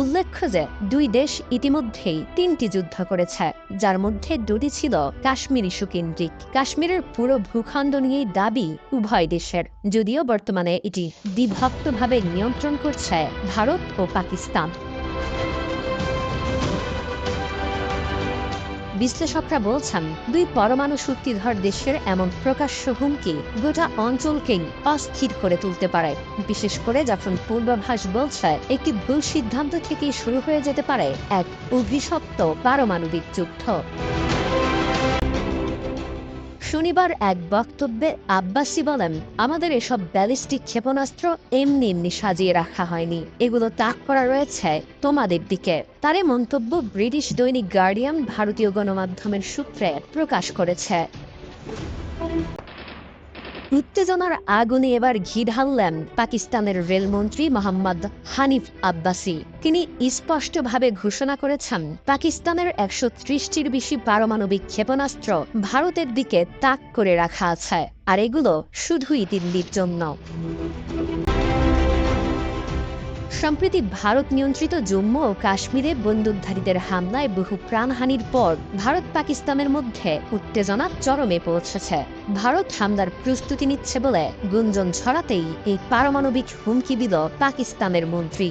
উল্লেখ্য যে দুই দেশ ইতিমধ্যেই তিনটি যুদ্ধ করেছে, যার মধ্যে দুটি ছিল কাশ্মীর ইস্যু কেন্দ্রিক কাশ্মীরের পুরো ভূখণ্ড নিয়েই দাবি উভয় দেশের। যদিও বর্তমানে এটি বিভক্তভাবে নিয়ন্ত্রণ করছে ভারত ও পাকিস্তান। বিশ্লেষকরা বলছেন, দুই পরমাণু শক্তিধর দেশের এমন প্রকাশ্য হুমকি গোটা অঞ্চলকেই অস্থির করে তুলতে পারে। বিশেষ করে যখন পূর্বাভাস বলছে, একটি ভুল সিদ্ধান্ত থেকেই শুরু হয়ে যেতে পারে এক অভিশপ্ত পারমাণবিক যুদ্ধ। শনিবার এক বক্তব্যে আব্বাসি বলেন, আমাদের এসব ব্যালিস্টিক ক্ষেপণাস্ত্র এমনি এমনি সাজিয়ে রাখা হয়নি। এগুলো তাক করা রয়েছে তোমাদের দিকে। তার মন্তব্য ব্রিটিশ দৈনিক গার্ডিয়ান ভারতীয় গণমাধ্যমের সূত্রে প্রকাশ করেছে। উত্তেজনার আগুনে এবার ঘি ঢাললেন পাকিস্তানের রেলমন্ত্রী মোহাম্মদ হানিফ আব্বাসি। তিনি স্পষ্টভাবে ঘোষণা করেছেন, পাকিস্তানের একশো ত্রিশটির বেশি পারমাণবিক ক্ষেপণাস্ত্র ভারতের দিকে তাক করে রাখা আছে, আর এগুলো শুধুই দিল্লির জন্য। সম্প্রতি ভারত নিয়ন্ত্রিত জম্মু ও কাশ্মীরে বন্দুকধারীদের হামলায় বহু প্রাণহানির পর ভারত পাকিস্তানের মধ্যে উত্তেজনা চরমে পৌঁছেছে। ভারত হামলার প্রস্তুতি নিচ্ছে বলে গুঞ্জন ছড়াতেই এই পারমাণবিক হুমকি দিল পাকিস্তানের মন্ত্রী